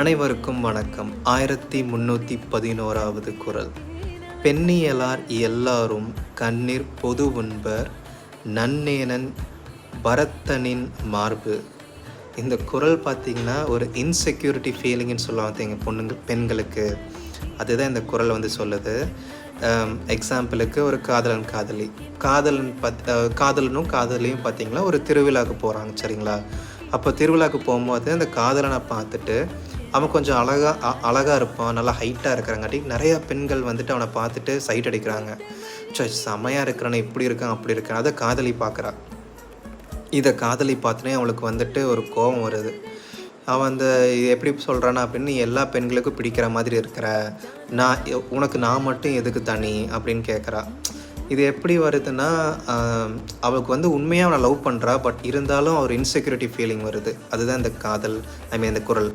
அனைவருக்கும் வணக்கம். ஆயிரத்தி முன்னூற்றி பதினோராவது குரல். பெண்ணியலார் எல்லாரும் கண்ணீர் பொது உண்பர் நன்னேனன் பரத்தனின் மார்பு. இந்த குரல் பார்த்தீங்கன்னா ஒரு இன்செக்யூரிட்டி ஃபீலிங்னு சொல்லுவாங்க எங்கள் பொண்ணுங்க பெண்களுக்கு. அதுதான் இந்த குரல் வந்து சொல்லுது. எக்ஸாம்பிளுக்கு ஒரு காதலன் காதலி. காதலன் பத் காதலனும் காதலியும் பார்த்திங்கன்னா ஒரு திருவிழாவுக்கு போகிறாங்க சரிங்களா? அப்போ திருவிழாவுக்கு போகும்போது அந்த காதலனை பார்த்துட்டு அவன் கொஞ்சம் அழகாக அழகாக இருப்பான் நல்லா ஹைட்டாக இருக்கிறங்காட்டி நிறையா பெண்கள் வந்துட்டு அவனை பார்த்துட்டு சைட் அடிக்கிறாங்க. சோ செமையாக இருக்கிறானே இப்படி இருக்கான் அப்படி இருக்கான். அதை காதலி பார்க்குறா. இதை காதலி பார்த்துனே அவளுக்கு வந்துட்டு ஒரு கோபம் வருது. அவன் அந்த இது எப்படி சொல்கிறானா அப்படின்னு எல்லா பெண்களுக்கும் பிடிக்கிற மாதிரி இருக்கிற. நான் உனக்கு நான் மட்டும் எதுக்கு தனி? அப்படின்னு கேட்குறா இது எப்படி வருதுன்னா அவளுக்கு வந்து உண்மையாக அவனை லவ் பண்ணுறா பட் இருந்தாலும் ஒரு இன்செக்யூரிட்டி ஃபீலிங் வருது. அதுதான் இந்த காதல் ஐ மீன் இந்த குரல்.